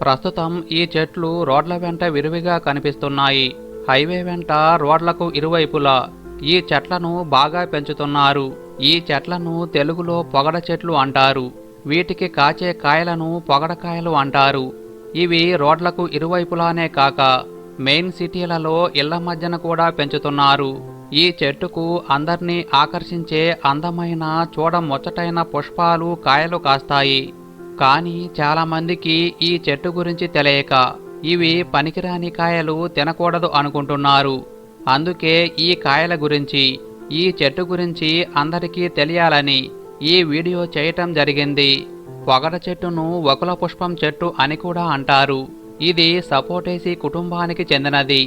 ప్రస్తుతం ఈ చెట్లు రోడ్ల వెంట విరివిగా కనిపిస్తున్నాయి. హైవే వెంట రోడ్లకు ఇరువైపులా ఈ చెట్లను బాగా పెంచుతున్నారు. ఈ చెట్లను తెలుగులో పొగడ చెట్లు అంటారు. వీటికి కాచే కాయలను పొగడకాయలు అంటారు. ఇవి రోడ్లకు ఇరువైపులానే కాక మెయిన్ సిటీలలో ఇళ్ళ మధ్యన కూడా పెంచుతున్నారు. ఈ చెట్టుకు అందర్నీ ఆకర్షించే అందమైన చూడముచ్చటైన పుష్పాలు కాయలు కాస్తాయి. కానీ చాలామందికి ఈ చెట్టు గురించి తెలియక ఇవి పనికిరాని కాయలు తినకూడదు అనుకుంటున్నారు. అందుకే ఈ కాయల గురించి ఈ చెట్టు గురించి అందరికీ తెలియాలని ఈ వీడియో చేయటం జరిగింది. పొగడ చెట్టును వకుల పుష్పం చెట్టు అని కూడా అంటారు. ఇది సపోటేసి కుటుంబానికి చెందినది.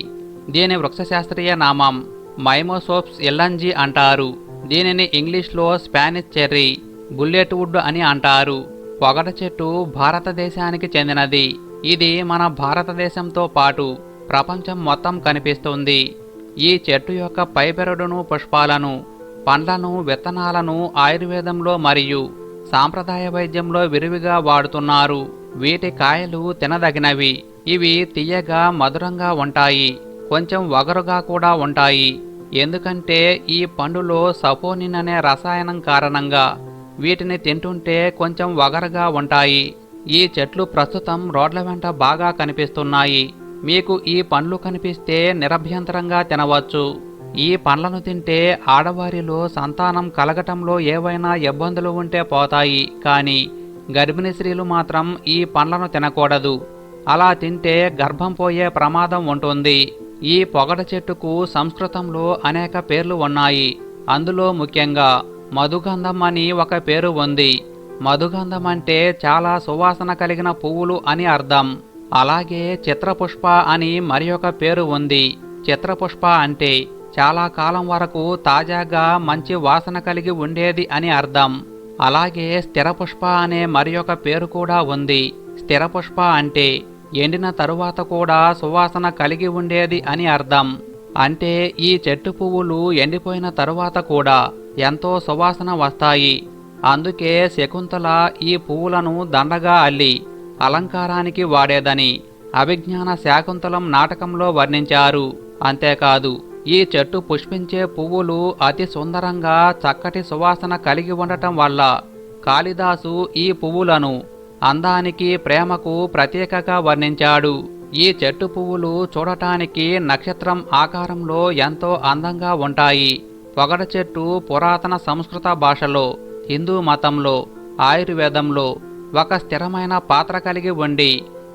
దీని వృక్షశాస్త్రీయ నామం మైమోసోప్స్ ఎల్లంజీ అంటారు. దీనిని ఇంగ్లీష్లో స్పానిష్ చెర్రీ బుల్లెట్ వుడ్ అని అంటారు. పొగట చెట్టు భారతదేశానికి చెందినది. ఇది మన భారతదేశంతో పాటు ప్రపంచం మొత్తం కనిపిస్తుంది. ఈ చెట్టు యొక్క పైపెరడును పుష్పాలను పండ్లను విత్తనాలను ఆయుర్వేదంలో మరియు సాంప్రదాయ వైద్యంలో విరివిగా వాడుతున్నారు. వీటి కాయలు తినదగినవి. ఇవి తీయగా మధురంగా ఉంటాయి. కొంచెం వగరుగా కూడా ఉంటాయి. ఎందుకంటే ఈ పండులో సపోనిన్ అనే రసాయనం కారణంగా వీటిని తింటుంటే కొంచెం వగరగా ఉంటాయి. ఈ చెట్లు ప్రస్తుతం రోడ్ల వెంట బాగా కనిపిస్తున్నాయి. మీకు ఈ పండ్లు కనిపిస్తే నిరభ్యంతరంగా తినవచ్చు. ఈ పండ్లను తింటే ఆడవారిలో సంతానం కలగటంలో ఏవైనా ఇబ్బందులు ఉంటే పోతాయి. కానీ గర్భిణీ స్త్రీలు మాత్రం ఈ పండ్లను తినకూడదు. అలా తింటే గర్భం పోయే ప్రమాదం ఉంటుంది. ఈ పొగడ చెట్టుకు సంస్కృతంలో అనేక పేర్లు ఉన్నాయి. అందులో ముఖ్యంగా మధుగంధం అని ఒక పేరు ఉంది. మధుగంధం అంటే చాలా సువాసన కలిగిన పువ్వులు అని అర్థం. అలాగే చిత్రపుష్ప అని మరి ఒక పేరు ఉంది. చిత్రపుష్ప అంటే చాలా కాలం వరకు తాజాగా మంచి వాసన కలిగి ఉండేది అని అర్థం. అలాగే స్థిరపుష్ప అనే మరి ఒక పేరు కూడా ఉంది. స్థిరపుష్ప అంటే ఎండిన తరువాత కూడా సువాసన కలిగి ఉండేది అని అర్థం. అంటే ఈ చెట్టు పువ్వులు ఎండిపోయిన తరువాత కూడా ఎంతో సువాసన వస్తాయి. అందుకే శకుంతల ఈ పువ్వులను దండగా అల్లి అలంకారానికి వాడేదని అభిజ్ఞాన శాకుంతలం నాటకంలో వర్ణించారు. అంతేకాదు ఈ చెట్టు పుష్పించే పువ్వులు అతి సుందరంగా చక్కటి సువాసన కలిగి ఉండటం వల్ల కాళిదాసు ఈ పువ్వులను అందానికి ప్రేమకు ప్రత్యేకగా వర్ణించాడు. ఈ చెట్టు పువ్వులు చూడటానికి నక్షత్రం ఆకారంలో ఎంతో అందంగా ఉంటాయి. పొగడ చెట్టు పురాతన సంస్కృత భాషలో హిందూ మతంలో ఆయుర్వేదంలో ఒక స్థిరమైన పాత్ర కలిగి ఉండి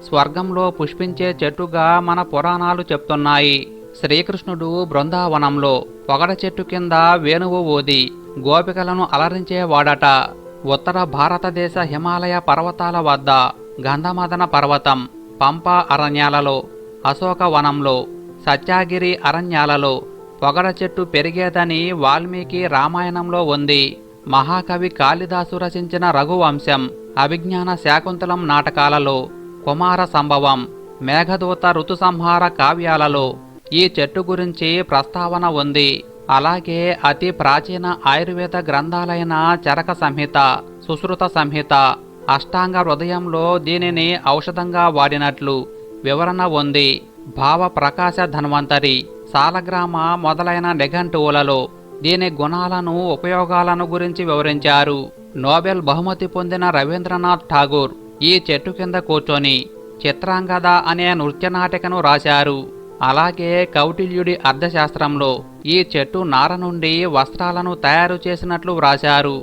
స్వర్గంలో పుష్పించే చెట్టుగా మన పురాణాలు చెప్తున్నాయి. శ్రీకృష్ణుడు బృందావనంలో పొగడ చెట్టు కింద వేణువు ఊది గోపికలను అలరించేవాడట. ఉత్తర భారతదేశ హిమాలయ పర్వతాల వద్ద గంధమదన పర్వతం పంప అరణ్యాలలో అశోక వనంలో సత్యాగిరి అరణ్యాలలో పొగడ చెట్టు పెరిగేదని వాల్మీకి రామాయణంలో ఉంది. మహాకవి కాళిదాసు రచించిన రఘువంశం అభిజ్ఞాన శాకుంతలం నాటకాలలో కుమార సంభవం మేఘదూత ఋతుసంహార కావ్యాలలో ఈ చెట్టు గురించి ప్రస్తావన ఉంది. అలాగే అతి ప్రాచీన ఆయుర్వేద గ్రంథాలైన చరక సంహిత సుశ్రుత సంహిత అష్టాంగ హృదయంలో దీనిని ఔషధంగా వాడినట్లు వివరణ ఉంది. భావ ప్రకాశ ధన్వంతరి సాలగ్రామ మొదలైన నిఘంటువులలో దీని గుణాలను ఉపయోగాలను గురించి వివరించారు. నోబెల్ బహుమతి పొందిన రవీంద్రనాథ్ ఠాగూర్ ఈ చెట్టు కింద కూర్చొని చిత్రాంగద అనే నృత్య నాటికను రాశారు. అలాగే కౌటిల్యుడి అర్థశాస్త్రంలో ఈ చెట్టు నార నుండి వస్త్రాలను తయారు చేసినట్లు వ్రాశారు.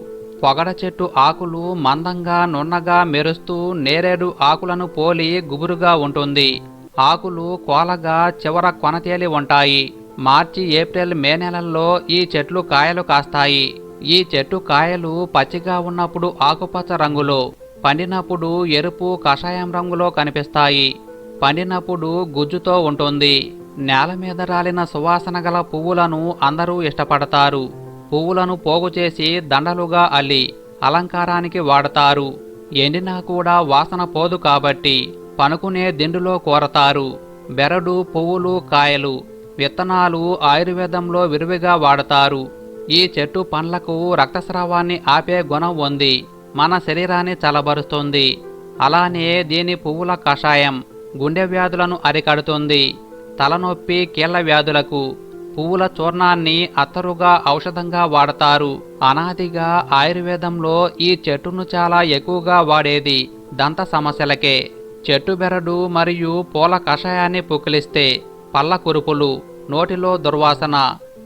పొగడ చెట్టు ఆకులు మందంగా నున్నగా మెరుస్తూ నేరేడు ఆకులను పోలి గుబురుగా ఉంటుంది. ఆకులు కోలగా చివర కొనతేలి ఉంటాయి. మార్చి ఏప్రిల్ మే నెలల్లో ఈ చెట్లు కాయలు కాస్తాయి. ఈ చెట్టు కాయలు పచ్చిగా ఉన్నప్పుడు ఆకుపచ్చ రంగులో పండినప్పుడు ఎరుపు కషాయం రంగులో కనిపిస్తాయి. పండినప్పుడు గుజ్జుతో ఉంటుంది. నేల మీద రాలిన సువాసన గల పువ్వులను అందరూ ఇష్టపడతారు. పువ్వులను పోగు చేసి దండలుగా అల్లి అలంకారానికి వాడతారు. ఎండినా కూడా వాసన పోదు కాబట్టి పనుకునే దిండులో కోరతారు. బెరడు పువ్వులు కాయలు విత్తనాలు ఆయుర్వేదంలో విరివిగా వాడతారు. ఈ చెట్టు పండ్లకు రక్తస్రావాన్ని ఆపే గుణం ఉంది. మన శరీరాన్ని చలబరుస్తుంది. అలానే దీని పువ్వుల కషాయం గుండె వ్యాధులను అరికడుతుంది. తలనొప్పి కీళ్ళ వ్యాధులకు పువ్వుల చూర్ణాన్ని అత్తరుగా ఔషధంగా వాడతారు. అనాదిగా ఆయుర్వేదంలో ఈ చెట్టును చాలా ఎక్కువగా వాడేది దంత సమస్యలకే. చెట్టు బెరడు మరియు పూల కషాయాన్ని పుకిలిస్తే పళ్ళ కురుపులు నోటిలో దుర్వాసన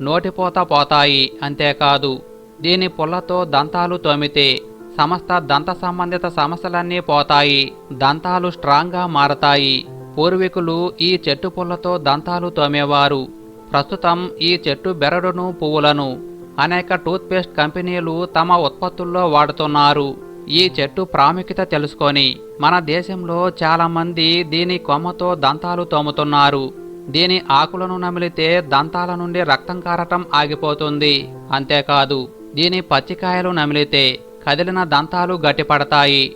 నోటిపోత పోతాయి అంతేకాదు. దీని పుల్లతో దంతాలు తోమితే సమస్త దంత సంబంధిత సమస్యలన్నీ పోతాయి దంతాలు స్ట్రాంగ్గా మారతాయి. పూర్వీకులు ఈ చెట్టు పుల్లతో దంతాలు తోమేవారు. ప్రస్తుతం ఈ చెట్టు బెరడును పువ్వులను అనేక టూత్పేస్ట్ కంపెనీలు తమ ఉత్పత్తుల్లో వాడుతున్నారు. ఈ చెట్టు ప్రాముఖ్యత తెలుసుకొని మన దేశంలో చాలామంది దీని కొమ్మతో దంతాలు తోముతున్నారు. దీని ఆకులను నమిలితే దంతాల నుండి రక్తం కారటం ఆగిపోతుంది. అంతేకాదు దీని పచ్చికాయలు నమిలితే కదిలిన దంతాలు గట్టిపడతాయి.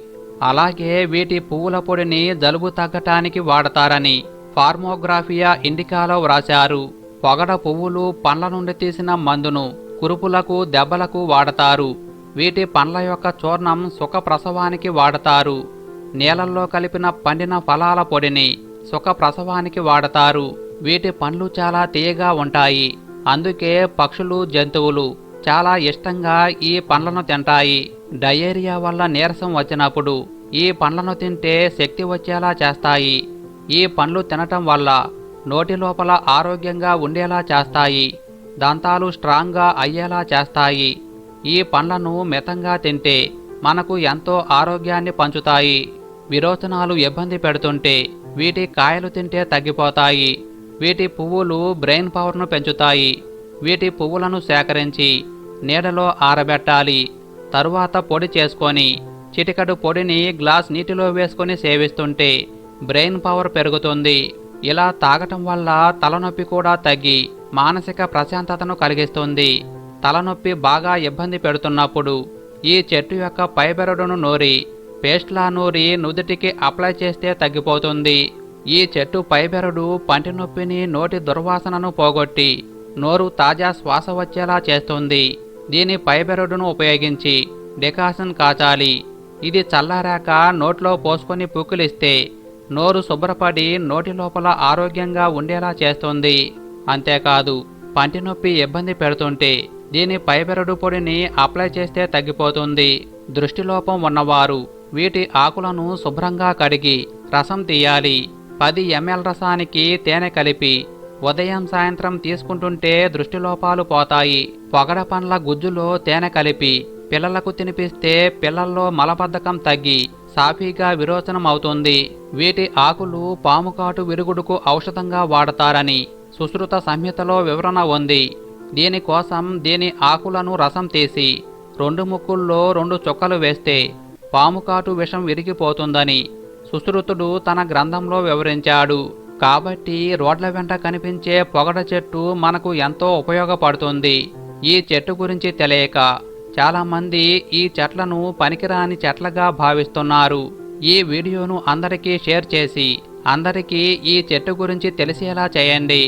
అలాగే వీటి పువ్వుల పొడిని జలుబు తగ్గటానికి వాడతారని ఫార్మోగ్రాఫియా ఇండికాలో వ్రాశారు. పొగడ పువ్వులు పండ్ల నుండి తీసిన మందును కురుపులకు దెబ్బలకు వాడతారు. వీటి పండ్ల యొక్క చూర్ణం సుఖ ప్రసవానికి వాడతారు. నీళ్ళల్లో కలిపిన పండిన ఫలాల పొడిని సుఖ ప్రసవానికి వాడతారు. వీటి పండ్లు చాలా తీయగా ఉంటాయి. అందుకే పక్షులు జంతువులు చాలా ఇష్టంగా ఈ పండ్లను తింటాయి. డయేరియా వల్ల నీరసం వచ్చినప్పుడు ఈ పండ్లను తింటే శక్తి వచ్చేలా చేస్తాయి. ఈ పండ్లు తినటం వల్ల నోటి లోపల ఆరోగ్యంగా ఉండేలా చేస్తాయి. దంతాలు స్ట్రాంగ్గా అయ్యేలా చేస్తాయి. ఈ పండ్లను మితంగా తింటే మనకు ఎంతో ఆరోగ్యాన్ని పంచుతాయి. విరోచనాలు ఇబ్బంది పెడుతుంటే వీటి కాయలు తింటే తగ్గిపోతాయి. వీటి పువ్వులు బ్రెయిన్ పవర్ను పెంచుతాయి. వీటి పువ్వులను సేకరించి నీడలో ఆరబెట్టాలి. తరువాత పొడి చేసుకొని చిటికడు పొడిని గ్లాస్ నీటిలో వేసుకొని సేవిస్తుంటే బ్రెయిన్ పవర్ పెరుగుతుంది. ఇలా తాగటం వల్ల తలనొప్పి కూడా తగ్గి మానసిక ప్రశాంతతను కలిగిస్తుంది. తలనొప్పి బాగా ఇబ్బంది పెడుతున్నప్పుడు ఈ చెట్టు యొక్క పైబెరడును నూరి పేస్ట్లా నూరి నుదుటికి అప్లై చేస్తే తగ్గిపోతుంది. ఈ చెట్టు పైబెరడు పంటి నొప్పిని నోటి దుర్వాసనను పోగొట్టి నోరు తాజా శ్వాస వచ్చేలా చేస్తుంది. దీని పైబెరడును ఉపయోగించి డికాషన్ కాచాలి. ఇది చల్లారాక నోట్లో పోసుకొని పుక్కిలిస్తే నోరు శుభ్రపడి నోటి లోపల ఆరోగ్యంగా ఉండేలా చేస్తుంది. అంతేకాదు పంటి నొప్పి ఇబ్బంది పెడుతుంటే దీని పైబెరడు పొడిని అప్లై చేస్తే తగ్గిపోతుంది. దృష్టిలోపం ఉన్నవారు వీటి ఆకులను శుభ్రంగా కడిగి రసం తీయాలి. పది ఎంఎల్ రసానికి తేనె కలిపి ఉదయం సాయంత్రం తీసుకుంటుంటే దృష్టిలోపాలు పోతాయి. పొగడ పండ్ల గుజ్జులో తేనె కలిపి పిల్లలకు తినిపిస్తే పిల్లల్లో మలబద్ధకం తగ్గి సాఫీగా విరోచనం అవుతుంది వీటి ఆకులు పాముకాటు విరుగుడుకు ఔషధంగా వాడతారని సుశ్రుత సంహితలో వివరణ ఉంది. దీనికోసం దీని ఆకులను రసం తీసి రెండు ముక్కుల్లో రెండు చుక్కలు వేస్తే పాముకాటు విషం విరిగిపోతుందని సుశ్రుతుడు తన గ్రంథంలో వివరించాడు. కాబట్టి రోడ్ల వెంట కనిపించే పొగడ చెట్టు మనకు ఎంతో ఉపయోగపడుతుంది. ఈ చెట్టు గురించి తెలియక చాలామంది ఈ చెట్లను పనికిరాని చెట్లగా భావిస్తున్నారు. ఈ వీడియోను అందరికీ షేర్ చేసి అందరికీ ఈ చెట్టు గురించి తెలిసేలా చేయండి.